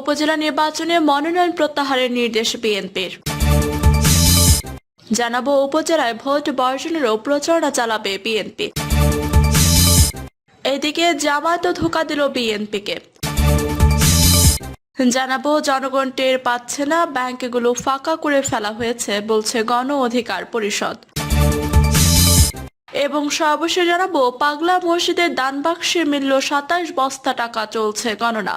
উপজেলা নির্বাচনে মনোনয়ন প্রত্যাহারের নির্দেশ বিএনপির। জানাব উপজেলায় ভোট বর্জনেরও প্রচারণা চালাবে বিএনপি। এদিকে জামায়াত ধোকা দিল বিএনপিকে। জানাব জনগণ টের পাচ্ছে না, ব্যাংকগুলো ফাঁকা করে ফেলা হয়েছে বলছে গণ অধিকার পরিষদ। এবং সর্বশেষ জানাব পাগলা মসজিদের দানবাক্সে মিলল সাতাশ বস্তা টাকা চলছে গণনা।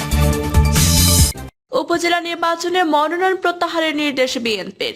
উপজেলা নির্বাচনে মনোনয়ন প্রত্যাহারের নির্দেশ বিএনপির।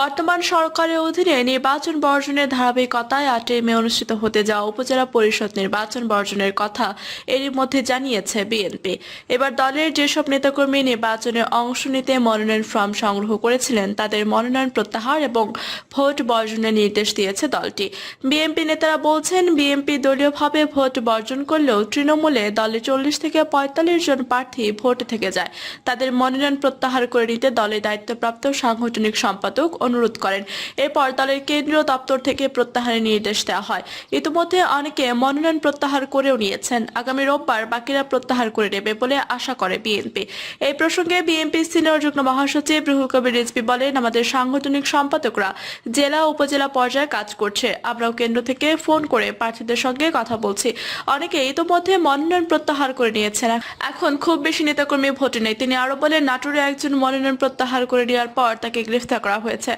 বর্তমান সরকারের অধীনে নির্বাচন বর্জনের ধারাবাহিকতায় আটই মে অনুষ্ঠিত হতে যাওয়া উপজেলা পরিষদ নির্বাচন বর্জনের কথা এরই মধ্যে জানিয়েছে বিএনপি। এবার দলের যেসব নেতাকর্মী নির্বাচনে অংশ নিতে মনোনয়ন ফর্ম সংগ্রহ করেছিলেন, তাদের মনোনয়ন প্রত্যাহার এবং ভোট বর্জনের নির্দেশ দিয়েছে দলটি। বিএনপি নেতারা বলছেন, বিএনপি দলীয়ভাবে ভোট বর্জন করলেও তৃণমূলে দলে চল্লিশ থেকে পঁয়তাল্লিশ জন প্রার্থী ভোট থেকে যায়। তাদের মনোনয়ন প্রত্যাহার করে নিতে দলের দায়িত্বপ্রাপ্ত সাংগঠনিক সম্পাদক অনুরোধ করেন। এরপর দলের কেন্দ্রীয় দপ্তর থেকে প্রত্যাহারের নির্দেশ দেওয়া হয়। ইতিমধ্যে অনেকে মনোনয়ন প্রত্যাহার করেও নিয়েছেন। আগামী রোববার বাকিরা প্রত্যাহার করে নেবে বলে আশা করে বিএনপি। এই প্রসঙ্গে বিএনপি সিনিয়র যুগ্ম মহাসচিব রুহুল কবির রিজভি বলেন, আমাদের সাংগঠনিক সম্পাদকরা জেলা উপজেলা পর্যায়ে কাজ করছে। আমরাও কেন্দ্র থেকে ফোন করে প্রার্থীদের সঙ্গে কথা বলছি। অনেকে ইতিমধ্যে মনোনয়ন প্রত্যাহার করে নিয়েছেন। এখন খুব বেশি নেতাকর্মী ভোটে নেই। তিনি আরও বলেন নাটোরে একজন মনোনয়ন প্রত্যাহার করে নেওয়ার পর তাকে গ্রেফতার করা হয়েছে।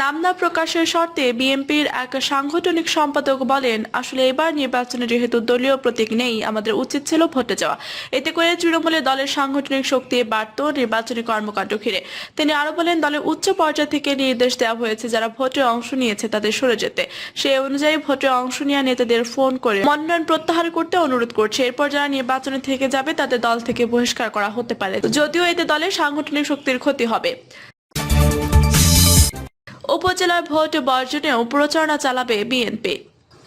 নাম না প্রকাশের শর্তে বিএনপির এক সাংগঠনিক সম্পাদক বলেন, আসলে এবার নির্বাচনে যেহেতু দলীয় প্রতীক নেই, আমাদের উচিত ছিল ভোটে যাওয়া। এতে করে তৃণমূলে দলের সাংগঠনিক শক্তি বাড়ত নির্বাচনী কর্মকাণ্ড ঘিরে। তিনি আরও বলেন, দলের উচ্চ পর্যায় থেকে নির্দেশ দেওয়া হয়েছে, যারা ভোটে অংশ নিয়েছে তাদের সরে যেতে। সেই অনুযায়ী ভোটে অংশ নেওয়া নেতাদের ফোন করে মনোনয়ন প্রত্যাহার করতে অনুরোধ করছে। এরপর যারা নির্বাচনে থেকে যাবে, তাদের দল থেকে বহিষ্কার করা হতে পারে। যদিও এতে দলের সাংগঠনিক শক্তির ক্ষতি হবে। উপজেলার ভোট বর্জনেও প্রচারণা চালাবে বিএনপি।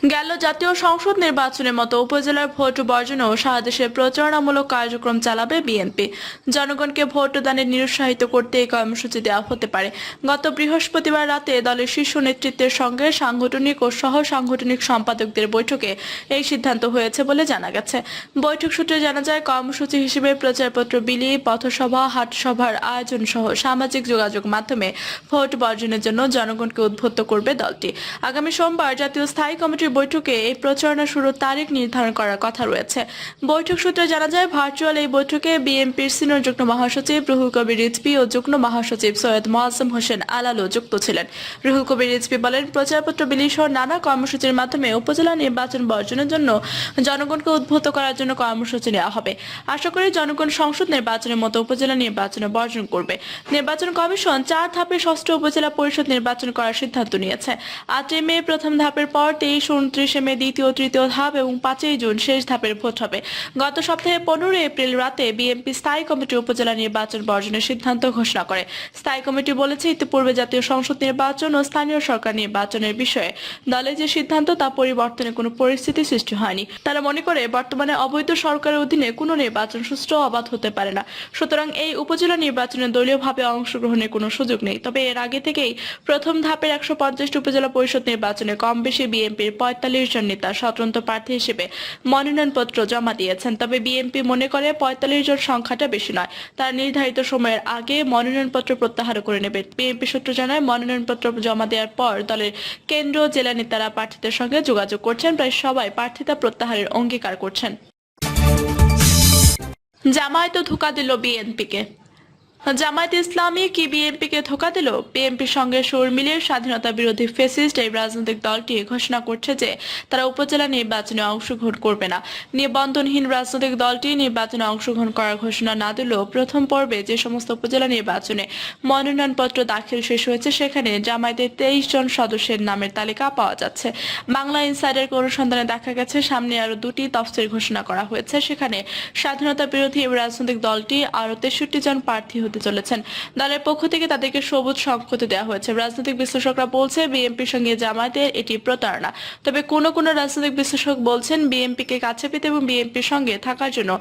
গেল জাতীয় সংসদ নির্বাচনের মতো উপজেলার ভোট বর্জনেও সারা দেশে প্রচারণামূলক কার্যক্রম চালাবে বিএনপি। জনগণকে ভোট দানে নিরুৎসাহিত করতে এই কর্মসূচি দেওয়া হতে পারে। গত বৃহস্পতিবার রাতে দলের শীর্ষ নেতৃত্বের সঙ্গে সাংগঠনিক ও সহ সাংগঠনিক সম্পাদকদের বৈঠকে এই সিদ্ধান্ত হয়েছে বলে জানা গেছে। বৈঠক সূত্রে জানা যায়, কর্মসূচি হিসেবে প্রচারপত্র, বিলি, পথসভা, হাটসভার আয়োজন সহ সামাজিক যোগাযোগ মাধ্যমে ভোট বর্জনের জন্য জনগণকে উদ্বুদ্ধ করবে দলটি। আগামী সোমবার জাতীয় স্থায়ী কমিটির বৈঠকে এই প্রচারণা শুরুর তারিখ নির্ধারণ করার কথা রয়েছে। বৈঠক সূত্রে জানা যায়, ভার্চুয়াল এই বৈঠকে বিএনপির সিনিয়র যুগ্ম মহাসচিব রুহুল কবির রিজভি ও যুগ্ম মহাসচিব সৈয়দ মোয়াজ্জম হোসেন আলালো যুক্ত ছিলেন। রুহুল কবির রিজভি বলেন, প্রচারপত্র বিলি সহ নানা কর্মসূচির মাধ্যমে উপজেলা নির্বাচন বর্জনের জন্য জনগণকে উদ্বুদ্ধ করার জন্য কর্মসূচি নেওয়া হবে। আশা করি জনগণ সংসদ নির্বাচনের মতো উপজেলা নির্বাচনে বর্জন করবে। নির্বাচন কমিশন চার ধাপে ষষ্ঠ উপজেলা পরিষদ নির্বাচন করার সিদ্ধান্ত নিয়েছে। আটই মে প্রথম ধাপের পর তেইশ উনত্রিশে মে দ্বিতীয় তৃতীয় ধাপ এবং পাঁচই জুন শেষ ধাপের ভোট হবে। গত সপ্তাহে পনেরো এপ্রিল রাতে বিএনপি স্থায়ী কমিটি উপজেলা নির্বাচন বর্জনের সিদ্ধান্ত ঘোষণা করে। স্থায়ী কমিটি বলেছে, ইতিপূর্বে জাতীয় সংসদ নির্বাচন ও স্থানীয় সরকার নির্বাচনের বিষয়ে দলের যে সিদ্ধান্ত তা পরিবর্তনের কোনো পরিস্থিতি সৃষ্টি হয়নি। তারা মনে করে, বর্তমানে অবৈধ সরকারের অধীনে কোনো নির্বাচন সুষ্ঠু অবাধ হতে পারে না। সুতরাং এই উপজেলা নির্বাচনে দলীয়ভাবে অংশগ্রহণের কোনো সুযোগ নেই। তবে এর আগে থেকেই প্রথম ধাপের একশো উপজেলা পরিষদ নির্বাচনে কম বেশি বিএনপির পঁয়তাল্লিশ জন নেতা স্বতন্ত্র প্রার্থী হিসেবে মনোনয়নপত্র জমা দিয়েছেন। তবে বিএনপি মনে করে পঁয়তাল্লিশ জন সংখ্যাটা বেশি নয়। তারা নির্ধারিত সময়ের আগে মনোনয়নপত্র প্রত্যাহার করে নেবে। বিএনপি সূত্র জানায়, মনোনয়নপত্র জমা দেওয়ার পর দলের কেন্দ্র জেলা নেতারা প্রার্থীদের সঙ্গে যোগাযোগ করছেন। প্রায় সবাই প্রার্থিতা প্রত্যাহারের অঙ্গীকার করছেন। জামায়াত ধোকা দিল বিএনপিকে। জামায়াত ইসলামী কি বিএনপিকে ধোকা দিল? বিএনপির সঙ্গে সুর মিলিয়ে স্বাধীনতা বিরোধী ফেসিস্ট এই রাজনৈতিক দলটি ঘোষণা করছে যে তারা উপজেলা নির্বাচনে অংশগ্রহণ করবে না। নিবন্ধনহীন রাজনৈতিক দলটি নির্বাচনে অংশগ্রহণ করার ঘোষণা না দিলেও প্রথম পর্বে যে সমস্ত উপজেলা নির্বাচনে মনোনয়নপত্র দাখিল শেষ হয়েছে, সেখানে জামায়াতের তেইশ জন সদস্যের নামের তালিকা পাওয়া যাচ্ছে। বাংলা ইনসাইডার অনুসন্ধানে দেখা গেছে, সামনে আরও দুটি তফসিল ঘোষণা করা হয়েছে। সেখানে স্বাধীনতা বিরোধী রাজনৈতিক দলটি আরও তেষট্টি জন প্রার্থী হতে চলেছেন। দলের পক্ষ থেকে তাদেরকে সবুজ সংকেত দেওয়া হয়েছে। রাজনৈতিক বিশ্লেষকরা বলছে, বিএনপির সঙ্গে জামায়াতের এটি প্রতারণা। তবে কোন কোন রাজনৈতিক বিশ্লেষক বলছেন, বিএনপিকে কাছে পেতে এবং বিএনপির সঙ্গে থাকার জন্য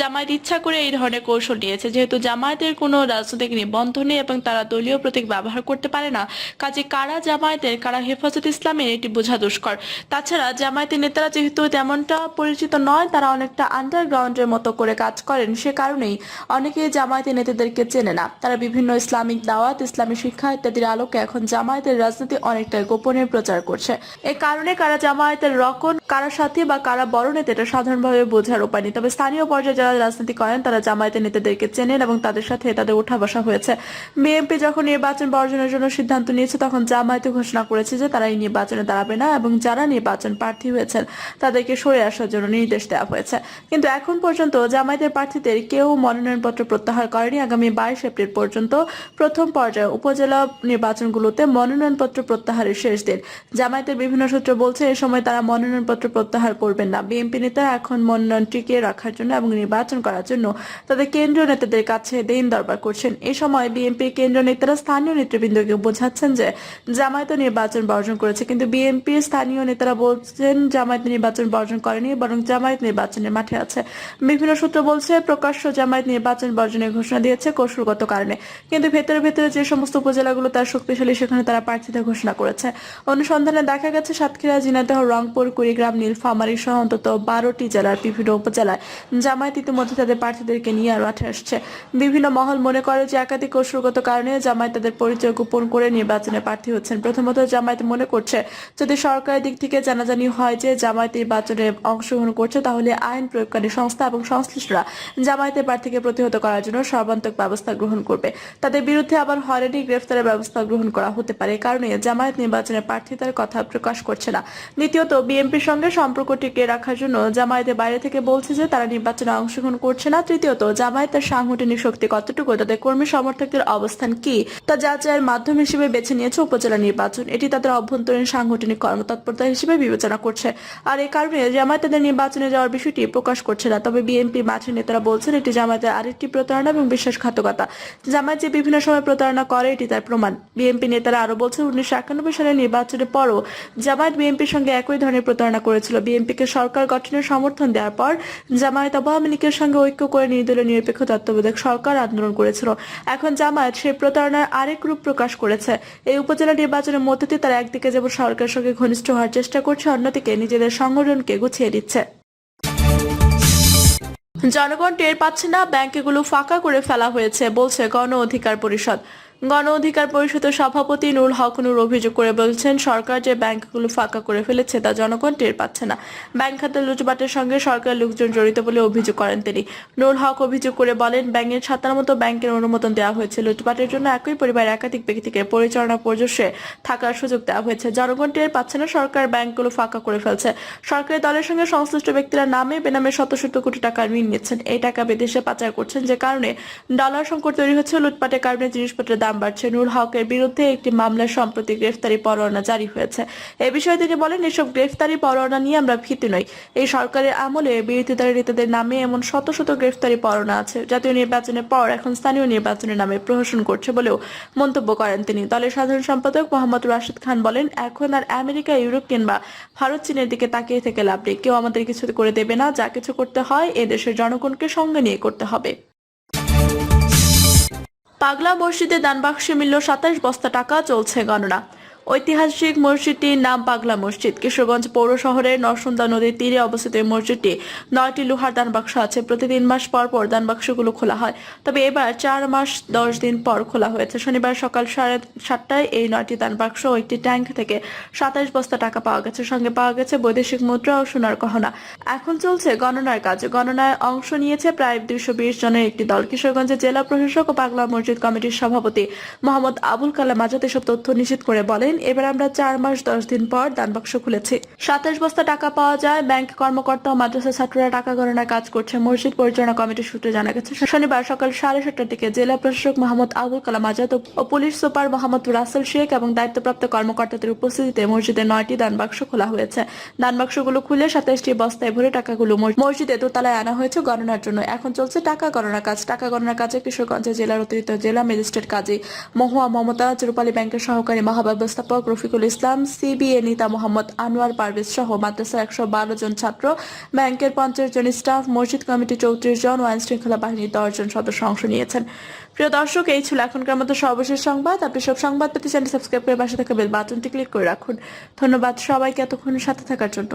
জামায়াত ইচ্ছা করে এই ধরনের কৌশল নিয়েছে। যেহেতু জামায়াতের কোনো রাজনৈতিক নিবন্ধন এবং তারা দলীয় প্রতীক ব্যবহার করতে পারে না, কাজে কারা জামায়াতের, কারা হেফাজত ইসলামের এটি বোঝা দুষ্কর। তাছাড়া জামায়াতের নেতারা যেহেতু তেমনটা পরিচিত নয়, তারা অনেকটা আন্ডারগ্রাউন্ডের মতো করে কাজ করেন। সে কারণেই অনেকেই জামায়াতের নেতাদেরকে চেনে না। তারা বিভিন্ন ইসলামিক দাওয়াত, ইসলামী শিক্ষা ইত্যাদির আলোকে এখন জামায়াতের রাজনীতি অনেকটাই গোপনে প্রচার করছে। এ কারণে কারা জামায়াতের রকন কারা সাথী বা কারা বড় নেতা, এটা সাধারণভাবে বোঝার উপায় নেই। তবে স্থানীয় পর্যায়ে যারা রাজনীতি করেন, তারা জামায়াতের নেতাদেরকে চেনেন এবং তাদের সাথে তাদের উঠা বসা হয়েছে। বিএনপি যখন নির্বাচন বর্জনের জন্য সিদ্ধান্ত নিয়েছে, তখন জামায়াতে ঘোষণা করেছে যে তারা এই নির্বাচনে দাঁড়াবে না এবং যারা নির্বাচন প্রার্থী হয়েছেন, তাদেরকে সরে আসার জন্য নির্দেশ দেওয়া হয়েছে। কিন্তু এখন পর্যন্ত জামায়াতের প্রার্থীদের কেউ মনোনয়নপত্র প্রত্যাহার করেনি। আগামী বাইশ এপ্রিল পর্যন্ত প্রথম পর্যায়ে উপজেলা নির্বাচনগুলোতে মনোনয়নপত্র প্রত্যাহারের শেষ দিন। জামায়াতের বিভিন্ন সূত্র বলছে, এ সময় তারা মনোনয়নপত্র প্রত্যাহার করবেন না। বিএনপি নেতারা এখন মনোনয়ন টিকিয়ে রাখার জন্য এবং নির্বাচন করার জন্য তাদের কেন্দ্রীয় নেতাদের কাছে দিন দরবার করছেন। এ সময় বিএনপির কেন্দ্রীয় নেতারা স্থানীয় নেতৃবৃন্দকে বোঝাচ্ছেন যে জামায়াত নির্বাচন বর্জন করেছে, কিন্তু বিএনপির স্থানীয় নেতারা বলছেন জামায়াত নির্বাচন বর্জন করেনি, বরং জামায়াত নির্বাচনের মাঠে আছে। বিভিন্ন সূত্র বলছে, প্রকাশ্য জামায়াত নির্বাচন বর্জনের ঘোষণা দিয়েছে কৌশলগত কারণে। কিন্তু ভেতরে ভেতরে যে সমস্ত উপজেলাগুলো তার শক্তিশালী, সেখানে তারা প্রার্থীদের ঘোষণা করেছে। অনুসন্ধানে দেখা গেছে, সাতক্ষীরা ঝিনাইদহ রংপুর, কুড়িগ্রাম, নীলফামারী সহ অন্তত বারোটি জেলার বিভিন্ন উপজেলায় জামায়াত ইতিমধ্যে তাদের প্রার্থীদেরকে নিয়ে আর মাঠে আসছে। বিভিন্ন মহল মনে করে যে একাধিক কৌশলগত কারণে জামায়াত তাদের পরিচয় গোপন করে নির্বাচনে প্রার্থী হচ্ছেন। প্রথমত জামায়াত মনে করছে, যদি সরকারের দিক থেকে জানাজানি হয় যে জামায়াত নির্বাচনে অংশগ্রহণ করছে, তাহলে আইন প্রয়োগকারী সংস্থা এবং সংশ্লিষ্টরা জামায়াতের প্রার্থীকে প্রতিহত করার জন্য সর্বান্তক ব্যবস্থা গ্রহণ করবে। তাদের বিরুদ্ধে আবার হয়রানি, গ্রেফতারের ব্যবস্থা গ্রহণ করা হতে পারে। এ কারণে জামায়াত নির্বাচনে প্রার্থিতার কথা প্রকাশ করছে না। দ্বিতীয়ত, বিএনপির সঙ্গে সম্পর্ক টিকিয়ে রাখার জন্য জামায়াতের বাইরে থেকে বলছে যে তারা নির্বাচনে অংশগ্রহণ করছে না। তৃতীয়ত, জামায়াতের সাংগঠনিক শক্তি কতটুকু? তাদের কর্মী সমর্থকদের অবস্থান কি? তা যাচাইয়ের মাধ্যম হিসেবে বেছে নিয়েছে উপজেলা নির্বাচন। এটি তাদের অভ্যন্তরীণ সাংগঠনিক কর্মতৎপরতা হিসেবে বিবেচনা করছে। আর এই কারণে জামায়াত তাদের নির্বাচনে যাওয়ার বিষয়টি প্রকাশ করছে না। তবে বিএনপি মাঠের নেতারা বলছেন, এটি জামায়াতের আরেকটি প্রতারণা এবং বিশ্বাসঘাতকতা। জামায়াত যে বিভিন্ন সময় প্রতারণা করে, এটি তার প্রমাণ। বিএনপি নেতারা আরও বলছেন উনিশশো একানব্বই সালের নির্বাচনের পরও জামায়াত বিএনপির সঙ্গে একই ধরনের প্রতারণা করেছিল। বিএনপিকে সরকার গঠনের সমর্থন দেওয়ার পর জামায়াত আওয়ামী লীগের সঙ্গে ঐক্য করে নির্দলীয় নিরপেক্ষ তত্ত্বাবধায়ক সরকার আন্দোলন করেছিল। এখন জামায়াত সেই প্রতারণার আরেক রূপ প্রকাশ করেছে। এই উপজেলা নির্বাচনের মধ্যে দিয়ে তারা একদিকে যেমন সরকারের সঙ্গে ঘনিষ্ঠ হওয়ার চেষ্টা করছে, অন্যদিকে নিজেদের সংগঠনকে গুছিয়ে দিচ্ছে জনগণ টের পাচ্ছে না ব্যাংকগুলো ফাঁকা করে ফেলা হয়েছে বলছে গণ অধিকার পরিষদ। গণ অধিকার পরিষদের সভাপতি নুর হক নুর অভিযোগ করে বলছেন, সরকার যে ব্যাংকগুলো ফাঁকা করে ফেলেছে তা জনগণ টের পাচ্ছে না। ব্যাংক খাতে লুটপাটের সঙ্গে সরকারের লোকজন জড়িত বলে অভিযোগ করেন তিনি। নুর হক অভিযোগ করে বলেন, ব্যাংকের ছাতার মতো ব্যাংকের অনুমোদন দেওয়া হয়েছে। লুটপাটের জন্য একই পরিবার একাধিক ব্যক্তিকে পরিচালনা পর্যশে থাকার সুযোগ দেওয়া হয়েছে। জনগণ টের পাচ্ছে না, সরকার ব্যাংকগুলো ফাঁকা করে ফেলছে। সরকারি দলের সঙ্গে সংশ্লিষ্ট ব্যক্তিরা নামে বেনামে শত শত কোটি টাকা ঋণ নিচ্ছেন এই টাকা বিদেশে পাচার করছেন, যে কারণে ডলার সংকট তৈরি হচ্ছে। লুটপাটের কারণে জিনিসপত্রের দাম বাড়ছে। নূর হকের বিরুদ্ধে একটি মামলার সম্প্রতি গ্রেফতারি পরোয়ানা জারি হয়েছে। এ বিষয়ে তিনি বলেন, এসব গ্রেফতারি পরোয়ানা নিয়ে আমরা ভীতি নই। এই সরকারের আমলে বিরোধীদল নেতাদের নামে এমন শত শত গ্রেফতারি পরোয়ানা আছে। জাতীয় নির্বাচনের পর এখন স্থানীয় নির্বাচনের নামে প্রহসন করছে বলেও মন্তব্য করেন তিনি। দলের সাধারণ সম্পাদক মোহাম্মদ রাশিদ খান বলেন, এখন আর আমেরিকা, ইউরোপ কিংবা ভারত, চীনের দিকে তাকিয়ে থেকে লাভ নেই। কেউ আমাদের কিছু করে দেবে না, যা কিছু করতে হয় এদেশের জনগণকে সঙ্গে নিয়ে করতে হবে। পাগলা মসজিদে দানবাক্সে মিলল সাতাশ বস্তা টাকা চলছে গণনা। ঐতিহাসিক মসজিদটির নাম পাগলা মসজিদ। কিশোরগঞ্জ পৌর শহরের নরসুন্দা নদীর তীরে অবস্থিত এই মসজিদটি নয়টি লোহার দানবাক্স আছে। প্রতি তিন মাস পর পর দানবাক্সগুলো খোলা হয়। তবে এবার চার মাস দশ দিন পর খোলা হয়েছে। শনিবার সকাল সাড়ে সাতটায় এই নয়টি দানবাক্স ও একটি ট্যাঙ্ক থেকে সাতাশ বস্তা টাকা পাওয়া গেছে। সঙ্গে পাওয়া গেছে বৈদেশিক মুদ্রা ও সোনার গহনা। এখন চলছে গণনার কাজ। গণনায় অংশ নিয়েছে প্রায় দুইশো বিশ জনের একটি দল। কিশোরগঞ্জের জেলা প্রশাসক ও পাগলা মসজিদ কমিটির সভাপতি মোহাম্মদ আবুল কালাম আজাদ এসব তথ্য নিশ্চিত করে বলেন বলেন এবার আমরা চার মাস, দশ দিন পর দান বাক্স খুলেছি। সাতাশ বস্তা টাকা পাওয়া যায়। ব্যাংক কর্মকর্তা ও মাদ্রাসা ছাত্ররা টাকা গণনার কাজ করছে। মসজিদ পরিচালনা কমিটির সূত্রে জানা গেছে, শনিবার সকাল সাড়ে সাতটার দিকে জেলা প্রশাসক মোহাম্মদ আবুল কালাম আজাদ ও- পুলিশ সুপার মোহাম্মদ রাসেল শেখ এবং দায়িত্বপ্রাপ্ত কর্মকর্তাদের উপস্থিতিতে মসজিদে নয়টি দান বাক্স খোলা হয়েছে। দান বাক্সগুলো খুলে সাতাশটি বস্তায় ভরে টাকাগুলো মস- মসজিদে দোতলায় আনা হয়েছে গণনার জন্য। এখন চলছে টাকা গণনার কাজ। টাকা গণনার কাজে কিশোরগঞ্জে জেলার অতিরিক্ত জেলা ম্যাজিস্ট্রেট কাজী মহুয়া মমতা রূপালী ব্যাংকের সহকারী মহাব্যবস্থাপক রফিকুল ইসলাম, সিবিএ নেতা মোহাম্মদ আনোয়ার পারভেজ সহ মাদ্রাসার একশো বারো জন ছাত্র, ব্যাংকের পঞ্চাশ জন স্টাফ, মসজিদ কমিটি চৌত্রিশ জন ও আইন শৃঙ্খলা বাহিনীর দশ জন সদস্য অংশ নিয়েছেন। প্রিয় দর্শক, এই ছিল এখনকার মতো সর্বশেষ সংবাদ। আপনি সব সংবাদ পেতে চ্যানেল সাবস্ক্রাইব করে পাশে থাকা বেল বাটনটি ক্লিক করে রাখুন। ধন্যবাদ সবাইকে এতক্ষণ সাথে থাকার জন্য।